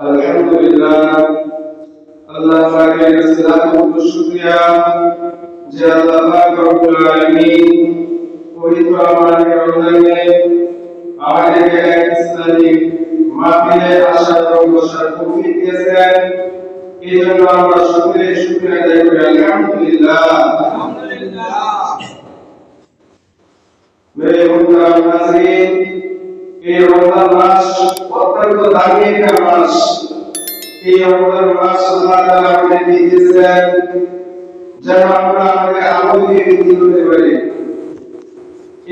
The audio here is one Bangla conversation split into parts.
আলহামদুলিল্লাহ। আল্লাহ পাকের সালাত ও শুকরিয়া যে আল্লাহ পাক রব্বুল আলামিন পবিত্র আমাদের অন্যান্যে আমাদেরকে এক ইসলামিক মাহফিলে এই রমজান মাস অত্যন্ত দামি একটা মাস। এই রমজান মাস আল্লাহ তাআলা আমাদের দিয়েছেন যেন আমরা আমাদের আমল দিয়ে বৃদ্ধি করতে পারি।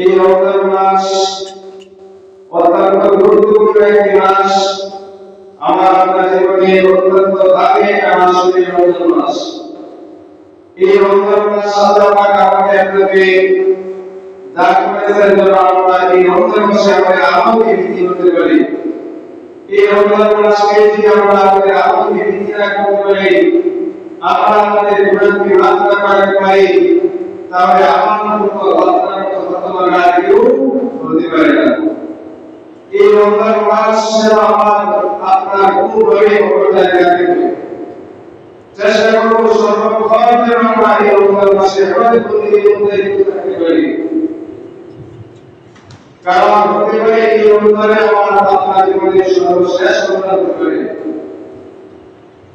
এই রমজান মাস অত্যন্ত গুরুত্বপূর্ণ একটি মাস। আমার আপনার জীবনে অত্যন্ত দামি একটা মাস এই রমজান মাস। এই রমজান মাস আল্লাহ পাক আমাদের আপনাকে দান করেছেন যেন আমরা এই রমজান মাসে আমাদের আমলকে বৃদ্ধি করতে পারি। এই রমজান মাসকে যদি আমরা আমাদের আমলকে বৃদ্ধি না করতে পারি, আমরা আমাদের গুণাকে মাফ না করতে পারি, তাহলে আমার চেষ্টা করব সর্বক্ষণ যেন আমরা এই রমজান মাসে আমাদের প্রতিদিন থাকতে পারি। কারণ হতে পারে এই রমজানে আমার আপনার জীবনের সর্বশেষ হতে পারে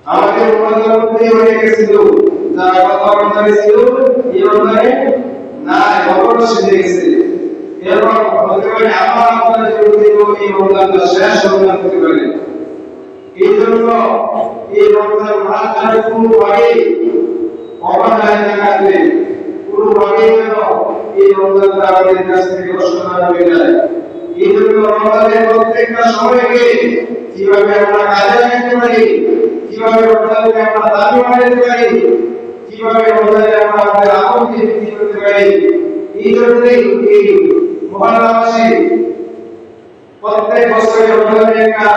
আমাদের রমজান মধ্যে হয়ে গেছিল যারা গত রমজানে ছিল, এই রমজানে না গত শিখে গেছে। এরপর হতে পারে আমার আপনার জীবনে এই রমজানটা শেষ রমজান হতে পারে এই জন্য এই রমজান মাসটা কোনোভাবে অবাধায় দেখাতে কোনোভাবে যেন এই রমজানটা আমাদের কাছ থেকে হয়ে যায় এই জন্য রমজানের প্রত্যেকটা সময়কে কীভাবে আমরা কাজে লাগাতে পারি, কীভাবে রমজানকে আমরা দাবি পারি, কীভাবে আমরা আমাদের করতে পারি, এই জন্যই এই মহান মাসে প্রত্যেক বছরে রমজানের একটা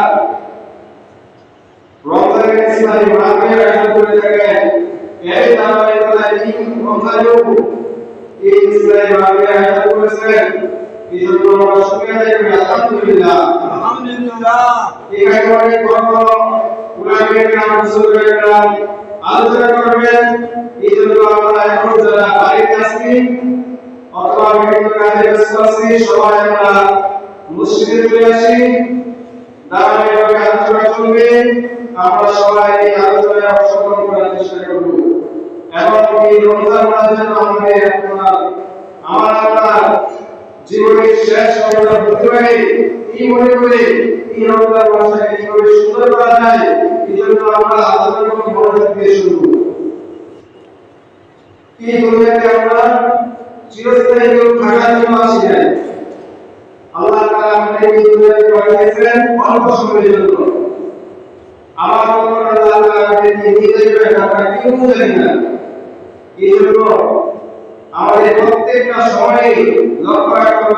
রমজানের ইসলামী এই ইসলামী মাহফিল আয়োজন করেছেন। এই আমরা শুকরিয়া আদায় করি আলহামদুলিল্লাহ। আলহামদুলিল্লাহ। এখানে অনেক বড় উলামে কেরাম বুজুর্গে কেরাম আলোচনা করবেন। এই আমরা এখন যারা বাড়িতে আছি অথবা বিভিন্ন কাজে ব্যস্ত আছি সবাই আমরা মসজিদে চলে আসি। আলোচনা চলবে আমরা সবাই এই আলোচনায় অংশগ্রহণ করার চেষ্টা করব। এবং এই যেন আমাদের আপনার আমার আপনার জীবনের শেষ রমজান হতে পারে এই মনে করে এই রমজান মাসটাকে কীভাবে সুন্দর করা যায়, এই জন্য আমরা আলোচনা করব মনোযোগ দিয়ে শুনব। এই দুনিয়াতে আমরা চিরস্থায়ী কেউ থাকার জন্য আসি নাই আল্লাহ তাআলা আমাদের এই দুনিয়াতে পাঠিয়েছেন অল্প সময়ের জন্য। আমার আল্লাহ তাআলা আমাদেরকে নিয়ে যাবেন আমরা কেউ জানি না। এই জন্য আমাদের প্রত্যেকটা সময়ে লক্ষ্য রাখতে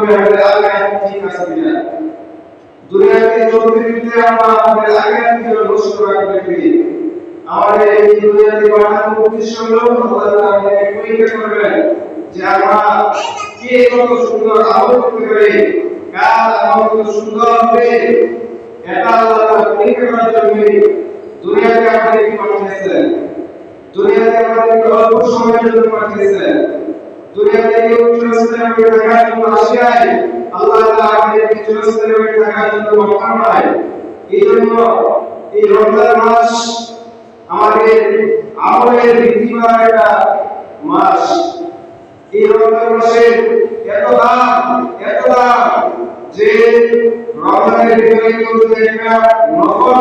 ঠিক আছে কিনা। আমরা আমাদের রাখতে ফিরি আমাদের এই দুনিয়াতে পাঠানোর উদ্দেশ্য করবেন যে আমরা কে কত সুন্দর আমল পারি, কার আমল সুন্দর হবে, এটা আল্লাহ পরীক্ষা পাঠিয়েছেন। দুনিয়াতে আমাদেরকে অল্প সময়ের জন্য পাঠিয়েছেন দুনিয়াতে কেউ চিরস্থায়ী হয়ে থাকার জন্য আসিয়ায় আল্লাহ তাআলা আমাদেরকে চিরস্থায়ী হয়ে থাকার জন্য পাঠায় এই জন্য এই রমজান মাস আমাদের আমলের বৃদ্ধি পাওয়ার একটা মাস। এই রমজান মাসে এত দাম এত দাম যে রমজানের ভিতরে যদি একটা নফল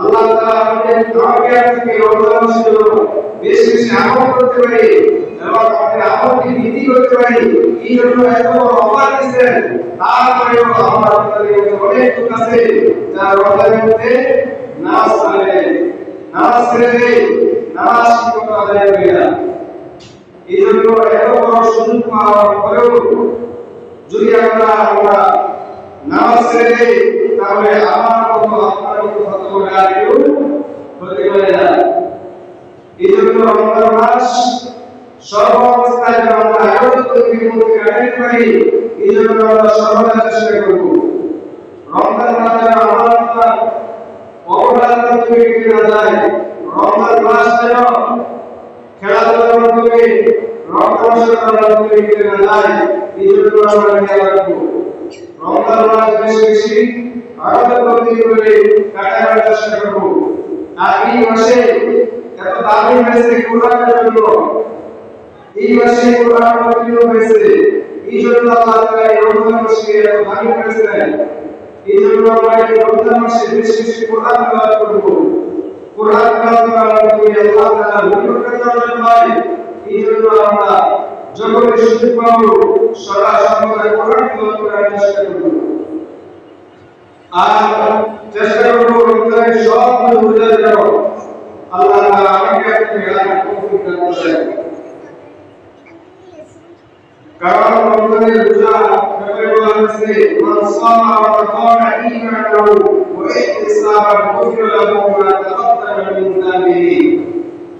আল্লাহ তাআলা আমাদের দুনিয়া থেকে মাসের জন্য বেশি বেশি আমল করতে পারি, এবং আমাদের আমলকে বৃদ্ধি করতে পারি। এই জন্য এত অফার দিচ্ছেন তারপরেও আমার কাছে অনেক লোক আছে যারা রমজানের মধ্যে নামাজ পড়ে নামাজ ছেড়ে দেয়, নামাজ মতো আদায় করে না এই জন্য এত বড় সুযোগ পাওয়ার পরেও যদি আমরা আমরা নামাজ ছেড়ে দেই, তাহলে আমার মতো আপনার মতো করে আর কেউ হতে পারে না এই জন্য রমজান মাস সর্ব অবস্থায় আমরা আয়োজন তৈরির মধ্যে রাখতে পারি এই জন্য আমরা সর্বদা চেষ্টা করব রমজান মাস যেন আমার আপনার অবহেলা তৈরি না যায় রমজান মাস যেন খেলাধুলার মাধ্যমে রক্তমাংসের মাধ্যমে কেটে না যায় এই জন্য আমরা খেয়াল রাখব রমজান মাস বেশি বেশি আর এই মাসে এত দামি হয়েছে কোরআনের জন্য। এই মাসে কোরআন হয়েছে। এই জন্য তাআলা এই জন্য আমরা এই মাসে বেশি বেশি কোরআন তেলাওয়াত হয় এই জন্য আমরা যখনই সুযোগ পাবো সদা সর্বদা কোরআন তেলাওয়াত করার চেষ্টা করব। আর চেষ্টা করব রমজানের সব রোজা যেন আল্লাহ তাআলা আমাকে রাখার তৌফিক দান। করেন কারণ রমজানের রোজা ব্যাপারে বলা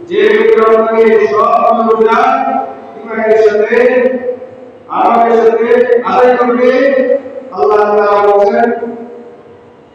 যে রমজানের সব রোজা ঈমানের সাথে আদায় করবে, আল্লাহ তাআলা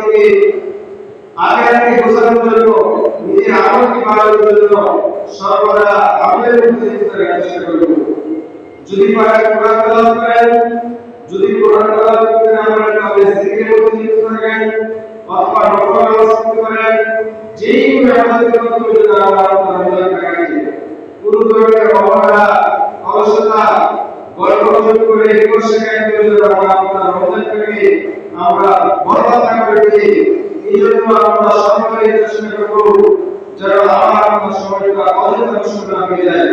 থেকে আগে বোঝানোর জন্য, নিজের আমলকে বাড়ানোর জন্য সর্বদা মধ্যে লিপ্ত রাখার চেষ্টা করব। যদি পারেন কোরআন তেলাওয়াত করেন, যদি কোরআন তেলাওয়াত করতে না পারেন, তাহলে জিকিরের মধ্যে লিপ্ত থাকেন অথবা নফল নামাজ পড়তে পারেন, যেই কোনো আমাদের মাধ্যমে যদি আমরা রমজান কাটাই কোনো ধরনের অবহেলা, অলসতা, গল্প করে করে যদি আমরা আপনার রমজানটাকে আমরা বরবাদ না করে দিই এই জন্য আমরা সবাই চেষ্টা করব যেন আমার আপনার সময়টা অযথা নষ্ট না হয়ে যায়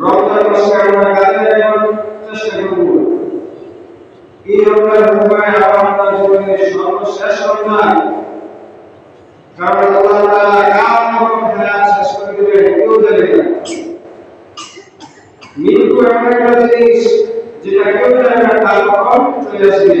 রমজান মাসে আমরা কাজে লাগানোর চেষ্টা করব। এই রমজান সময় আপনার জীবনের সর্বশেষ রমজান কারণ আল্লাহ তাআলা শেষ করে দিবে কেউ জানে না। মৃত্যু এমন একটা জিনিস, যেটা কেউ জানে না, তার কখন চলে আসবে।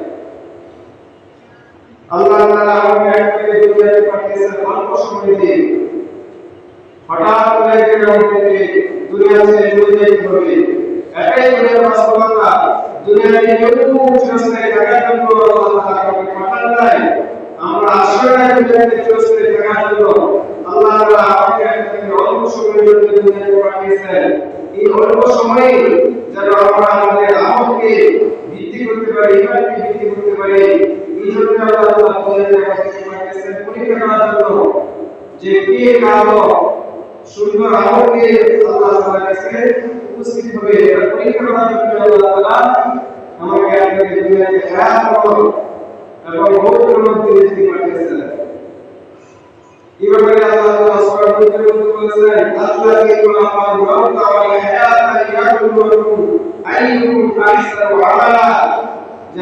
আল্লাহ তাআলা আমাকে একটাকে দুনিয়াতে পাঠিয়েছেন অল্প সময় দিয়ে। হঠাৎ করে একদিন আমাদেরকে দুনিয়া ছেড়ে চলে যেতে হবে এটাই দুনিয়ার বাস্তবতা দুনিয়াতে কেউ চিরস্থায়ী থাকার জন্য আল্লাহ আমাকে পাঠান নাই, আমরা না দুনিয়াতে চিরস্থায়ী থাকার জন্য আল্লাহ তাআলা আমাকে একটাকে অল্প সময়ের জন্য দুনিয়াতে পাঠিয়েছেন। এই অল্প সময়ে যেন আমরা আমাদের আমলকে বৃদ্ধি করতে পারি, ইমানকে বৃদ্ধি করতে পারি এই জন্য আল্লাহ তাআলা বলেন আমাদেরকে পাঠিয়েছেন পরীক্ষা করার জন্য যে কে কালো সুন্দর আমল নিয়ে আল্লাহ তাআলার কাছে উপস্থিত হবে এটা পরীক্ষা করার জন্য আল্লাহ তাআলা আমাকে আপনাকে দুনিয়াতে হায়াত করো এবং মৌতের মধ্যে রিজিক পাঠিয়েছেন এই ব্যাপারে আল্লাহ তাআলা সূরা নূরের মধ্যে বলেছেন আল্লাযী খালাকাল মাউতা ওয়াল হায়াতা লিয়াবলুয়াকুম আইয়ুকুম আহসানু আমালা যে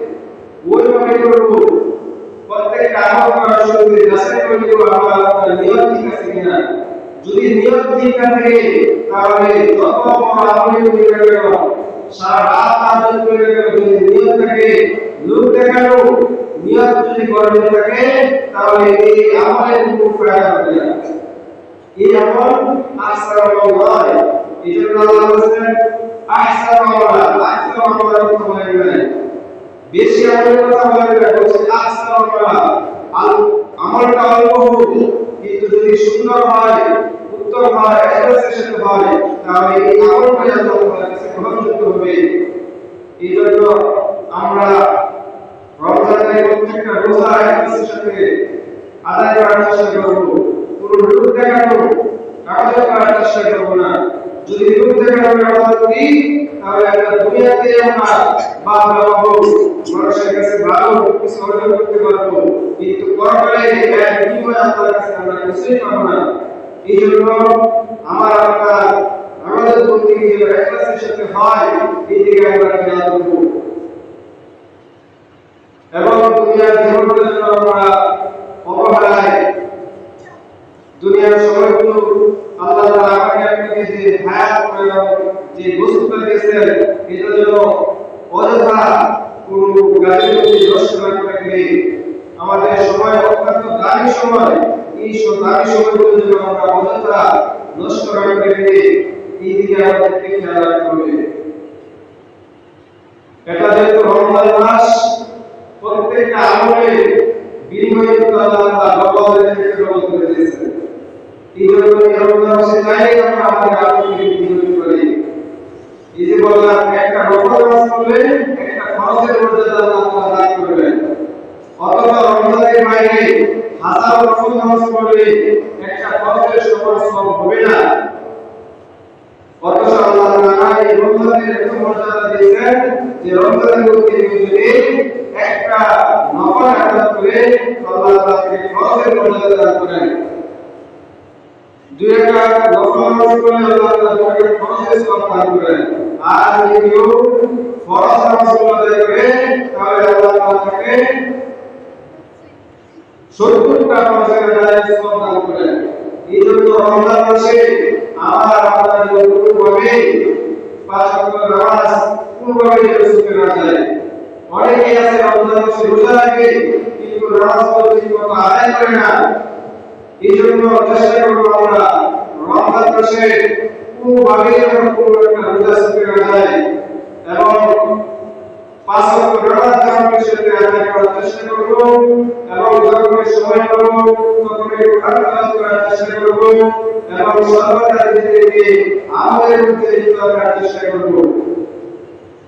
ওইভাবে করব। প্রত্যেকটা আমল করার শুরুতে যাচাই করে নিব, আমার নিয়ত ঠিক আছে কিনা। যদি নিয়ত ঠিক থাকে, তাহলে যত বড় আমলই করে গেল সারা রাত আমল তাহলে এই আমলের আমল জন্য আল্লাহ বলেছেন আহসারুল্লাহ আকসারুল্লাহ কথা বলে বেশি আমলের কথা বলে আকসারুল্লাহ আল আমলটা অল্প হোক, কিন্তু যদি সুন্দর হয়, উত্তম হয় এখলাসের হয়, তাহলে এই আমলটা আল্লাহর কাছে গ্রহণযোগ্য হবে, এই জন্য আমরা রমজানের প্রত্যেকটা রোজা এখলাসের সাথে আদায় করার চেষ্টা করব। পুরো লোক দেখানো, কাগজে করার চেষ্টা করব না। যদি লোক দেখানো ব্যবহার করি তাহলে আমরা দুনিয়াতে আমরা বাপ বাবু মানুষের কাছে ভালো কিছু অর্জন করতে পারব। কিন্তু পরকালে এর বিনিময়ে আল্লাহর কাছে আমরা কিছুই পাবো না। এই জন্য আমার আপনার আমাদের বলতে গিয়ে এখলাসের সাথে হয়, এই দিকে আমরা খেয়াল করব। এবং দুনিয়ার জীবনটা যেন আমরা অবহেলায় দুনিয়ার সময়গুলো আল্লাহ তাআলা আমাকে আপনাকে যে হায়াত প্রয়োগ যে বস্তুটা দিয়েছেন এটা যেন অযথা কোনো কাজের প্রতি নষ্ট না করে আমাদের সময় অত্যন্ত দামি সময়। এই দামি সময়গুলো যেন আমরা অযথা নষ্ট না করে এই দিকে আমাদেরকে খেয়াল রাখতে হবে। এটা যেহেতু রমজান মাস, প্রত্যেকটা আমলে বিনিময়ে আল্লাহ বদলের ক্ষেত্রে করে দিয়েছেন। এই আমরা আমাদের আমলকে বিনিময় এই বললাম, একটা রমজান মাস করলে একটা খরচের মর্যাদা আল্লাহ দান করবেন অথবা রমজানের বাইরে হাজার রকম নামাজ পড়লে একটা খরচের সমান সম হবে না। অথচ আল্লাহ তাআলা এই রমজানের এত মর্যাদা দিয়েছেন যে রমজানের মধ্যে যদি একটা নফল আদায় করে আল্লাহ তাআলা ফরজের মর্যাদা দান করেন। দুই একটা নফল নামাজ পড়লে আল্লাহ তাআলা তাকে ফরজের সওয়াব দান করেন আর যদি কেউ ফরজ নামাজ আদায় করে তাহলে আল্লাহ তাআলা তাকে সত্তরটা ফরজের আদায় সওয়াব দান করেন এই জন্য মাসে আমার আপনার কোনোভাবে পাঁচ আছে রমজান মাসে রোজা কিন্তু নামাজ করে না। এই জন্য চেষ্টা করব আমরা রমজান মাসে কোনো একটা রোজা ছুটে না যায় এবং পাঁচ ওয়াক্ত নামাজ জামাতের সাথে আদায় করার চেষ্টা করব এবং যখন সময় পাবো তখন কোরআন করার চেষ্টা করব এবং সর্বদা নিজেদেরকে আমলের মধ্যে করার চেষ্টা করব।